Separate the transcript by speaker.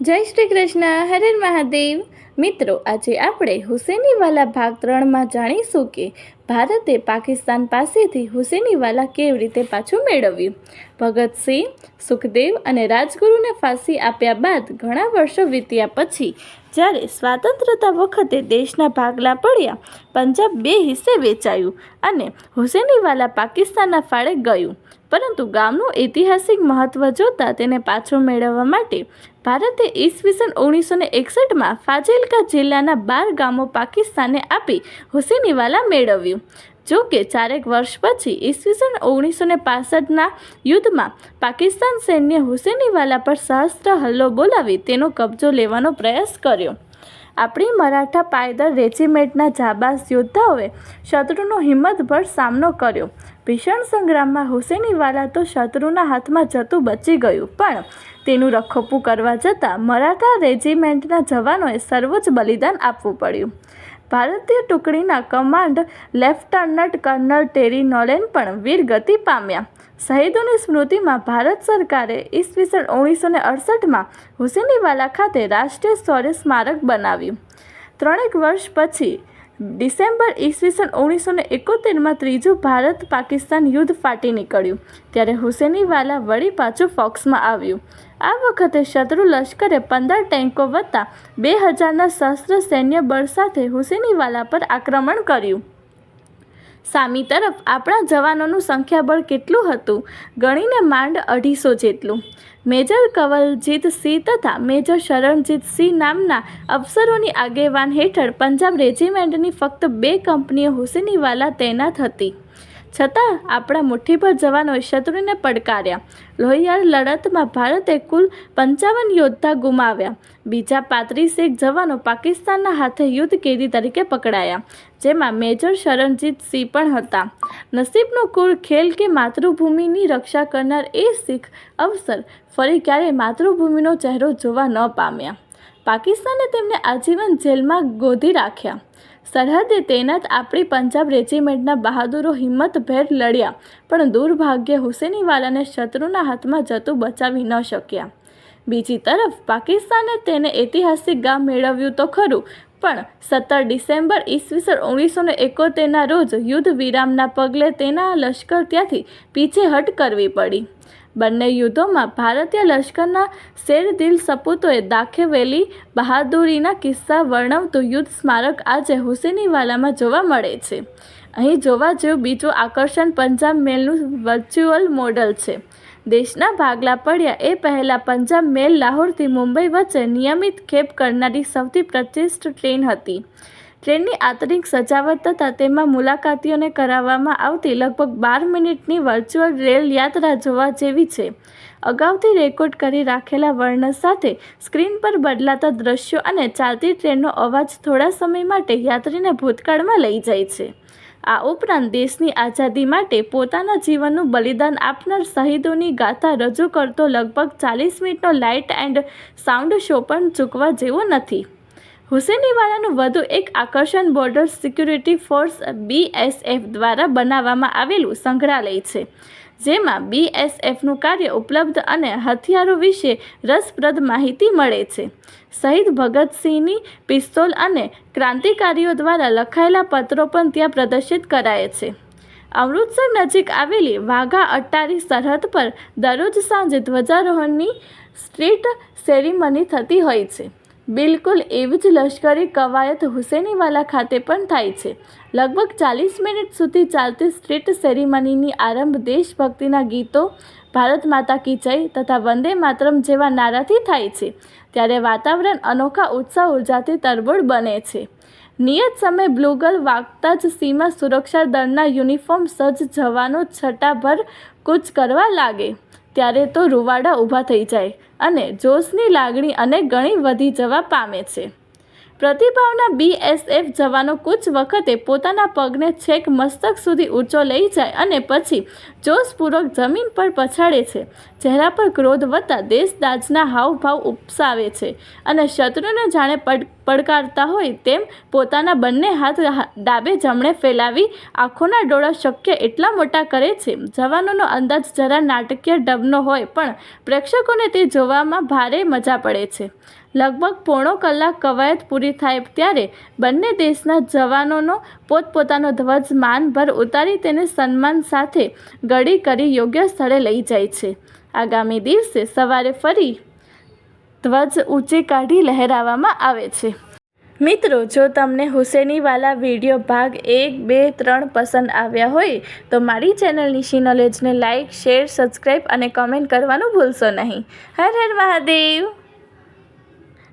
Speaker 1: જય શ્રી કૃષ્ણ, હરે મહાદેવ. મિત્રો, આજે આપણે હુસેનીવાલા ભાગ ત્રણમાં જાણીશું કે ભારતે પાકિસ્તાન પાસેથી હુસેનીવાલા કેવી રીતે પાછું મેળવ્યું. ભગતસિંહ સુખદેવ અને રાજગુરુને ફાંસી આપ્યા બાદ ઘણા વર્ષો વીત્યા પછી, જ્યારે સ્વાતંત્રતા વખતે દેશના ભાગલા પડ્યા, પંજાબ બે હિસ્સે વેચાયું અને હુસેનીવાલા પાકિસ્તાનના ફાળે ગયું. પરંતુ ગામનું ઐતિહાસિક મહત્ત્વ જોતાં તેને પાછું મેળવવા માટે ભારતે ઈસવીસન ઓગણીસો ને એકસઠમાં ફાજિલકા જિલ્લાના બાર ગામો પાકિસ્તાને આપી હુસેનીવાલા મેળવ્યું. જો કે ચારેક વર્ષ પછી ઈસવીસન ઓગણીસો ને પાસઠના યુદ્ધમાં પાકિસ્તાન સૈન્ય હુસેનીવાલા પર સહસ્ત્ર હલ્લો બોલાવી તેનો કબજો લેવાનો પ્રયાસ કર્યો. આપણી મરાઠા પાયદળ રેજિમેન્ટના જાબાઝ યોદ્ધાઓએ શત્રુનો હિંમતભર સામનો કર્યો. ભીષણ સંગ્રામમાં હુસેનીવાલા તો શત્રુના હાથમાં જતું બચી ગયું, પણ તેનું રખોપું કરવા જતાં મરાઠા રેજિમેન્ટના જવાનોએ સર્વોચ્ચ બલિદાન આપવું પડ્યું. ભારતીય ટુકડીના command lieutenant colonel Terry Nolan પણ વીરગતિ પામ્યા. શહીદોની સ્મૃતિમાં ભારત સરકારે ઈસવીસન ઓગણીસો ને અડસઠમાં હુસેનીવાલા ખાતે રાષ્ટ્રીય શૌર્ય સ્મારક બનાવ્યું. ત્રણેક વર્ષ પછી ડિસેમ્બર ઈસવીસન ઓગણીસો ને એકોતેરમાં ત્રીજું ભારત પાકિસ્તાન યુદ્ધ ફાટી નીકળ્યું, ત્યારે હુસેનીવાલા વળી પાછું ફોક્સમાં આવ્યું. આ વખતે શત્રુ લશ્કરે પંદર ટેન્કો વત્તા બે હજારના શસ્ત્ર સૈન્ય બળ સાથે હુસેનીવાલા પર આક્રમણ કર્યું. સામી તરફ આપણા જવાનોનું સંખ્યાબળ કેટલું હતું? ગણીને માંડ અઢીસો જેટલું. મેજર કવલજીત સિંહ તથા મેજર શરણજીત સિંહ નામના અફસરોની આગેવાન હેઠળ પંજાબ રેજિમેન્ટની ફક્ત બે કંપનીઓ હુસેનીવાલા તૈનાત હતી. છતાં આપણા મુઠ્ઠીભર જવાનોએ શત્રુને પડકાર્યા. લોહિયાળ લડતમાં ભારતે કુલ પંચાવન યોદ્ધા ગુમાવ્યા. બીજા પાંત્રીસેક જવાનો પાકિસ્તાનના હાથે યુદ્ધ કેદી તરીકે પકડાયા, જેમાં મેજર શરણજીત સિંહ પણ હતા. નસીબનો કુળ ખેલ કે માતૃભૂમિની રક્ષા કરનાર એ શીખ અવસર ફરી ક્યારેય માતૃભૂમિનો ચહેરો જોવા ન પામ્યા. પાકિસ્તાને તેમને આજીવન જેલમાં ગોધી રાખ્યા. સરહદે તૈનાત આપણી પંજાબ રેજિમેન્ટના બહાદુરો હિંમતભેર લડ્યા, પણ દુર્ભાગ્ય હુસેનીવાલાને શત્રુના હાથમાં જતું બચાવી ન શક્યા. બીજી તરફ, પાકિસ્તાને તેને ઐતિહાસિક ગામ મેળવ્યું તો ખરું, પણ સત્તર ડિસેમ્બર ઈસવીસન ઓગણીસો એકોતેરના રોજ યુદ્ધ વિરામના પગલે તેના લશ્કર ત્યાંથી પીછેહટ કરવી પડી. બંને યુદ્ધોમાં ભારતીય લશ્કરના શેરદિલ સપૂતોએ દાખવેલી બહાદુરીના કિસ્સા વર્ણવતું યુદ્ધ સ્મારક આજે હુસેનીવાલામાં જોવા મળે છે. અહીં જોવા જેવું બીજું આકર્ષણ પંજાબ મેલનું વર્ચ્યુઅલ મોડલ છે. દેશના ભાગલા પડ્યા એ પહેલાં પંજાબ મેલ લાહોરથી મુંબઈ વચ્ચે નિયમિત ખેપ કરનારી સૌથી પ્રતિષ્ઠિત ટ્રેન હતી. ટ્રેનની આંતરિક સજાવટ તથા તેમાં મુલાકાતીઓને કરાવવામાં આવતી લગભગ બાર મિનિટની વર્ચ્યુઅલ રેલ યાત્રા જોવા જેવી છે. અગાઉથી રેકોર્ડ કરી રાખેલા વર્ણન સાથે સ્ક્રીન પર બદલાતા દ્રશ્યો અને ચાલતી ટ્રેનનો અવાજ થોડા સમય માટે યાત્રીને ભૂતકાળમાં લઈ જાય છે. આ ઉપરાંત દેશની આઝાદી માટે પોતાના જીવનનું બલિદાન આપનાર શહીદોની ગાથા રજૂ કરતો લગભગ ચાલીસ મિનિટનો લાઇટ એન્ડ સાઉન્ડ શો પણ ચૂકવા જેવો નથી. હુસેનીવાલાનું વધુ એક આકર્ષણ બોર્ડર સિક્યુરિટી ફોર્સ બીએસએફ દ્વારા બનાવવામાં આવેલું સંગ્રહાલય છે, જેમાં બીએસએફનું કાર્ય ઉપલબ્ધ અને હથિયારો વિશે રસપ્રદ માહિતી મળે છે. શહીદ ભગતસિંહની પિસ્તોલ અને ક્રાંતિકારીઓ દ્વારા લખાયેલા પત્રો પણ ત્યાં પ્રદર્શિત કરાય છે. અમૃતસર નજીક આવેલી વાઘા અટ્ટારી સરહદ પર દરરોજ સાંજે ધ્વજારોહણની સ્ટ્રીટ સેરેમની થતી હોય છે. બિલકુલ એવી જ લશ્કરી કવાયત હુસેનીવાલા ખાતે પણ થાય છે. લગભગ ચાલીસ મિનિટ સુધી ચાલતી સ્ટ્રીટ સેરેમનીની આરંભ દેશભક્તિના ગીતો, ભારત માતા કી જય તથા વંદે માતરમ જેવા નારાથી થાય છે. ત્યારે વાતાવરણ અનોખા ઉત્સાહ ઉર્જાથી તરબોળ બને છે. નિયત સમય બ્લુગલ વાગતા જ સીમા સુરક્ષા દળના યુનિફોર્મ સજ્જ જવાનો છટાભર કૂચ કરવા લાગે. ત્યારે તો રૂવાડા ઊભા થઈ જાય અને જોશની લાગણી અનેક ગણી વધી જવા પામે છે. પ્રતિભાવના બીએસએફ જવાનો કૂચ વખતે પોતાના પગને છેક મસ્તક સુધી ઊંચો લઈ જાય અને પછી જોશપૂર્વક જમીન પર પછાડે છે, ચહેરા પર ક્રોધ વધતા દેશદાજના હાવભાવ ઉપસાવે છે અને શત્રુને જાણે પડ, પડકારતા હોય તેમ પોતાના બંને હાથ ડાબે જમણે ફેલાવી આંખોના ડોળા શક્ય એટલા મોટા કરે છે. જવાનોનો અંદાજ જરા નાટકીય ઢબનો હોય પણ પ્રેક્ષકોને તે જોવામાં ભારે મજા પડે છે. લગભગ પોણો કલાક કવાયત પૂરી થાય ત્યારે બંને દેશના જવાનોનો પોતપોતાનો ધ્વજ માનભર ઉતારી તેને સન્માન સાથે ગળી કરી યોગ્ય સ્થળે લઈ જાય છે. આગામી દિવસે સવારે ફરી ધ્વજ ઊંચે કાઢી લહેરાવવામાં આવે છે. મિત્રો, જો તમને હુસેનીવાલા વીડિયો ભાગ એક, બે, ત્રણ પસંદ આવ્યા હોય, તો મારી ચેનલ નિશી નોલેજને લાઇક શેર સબસ્ક્રાઈબ અને કમેન્ટ કરવાનું ભૂલશો નહીં. હર હર મહાદેવ!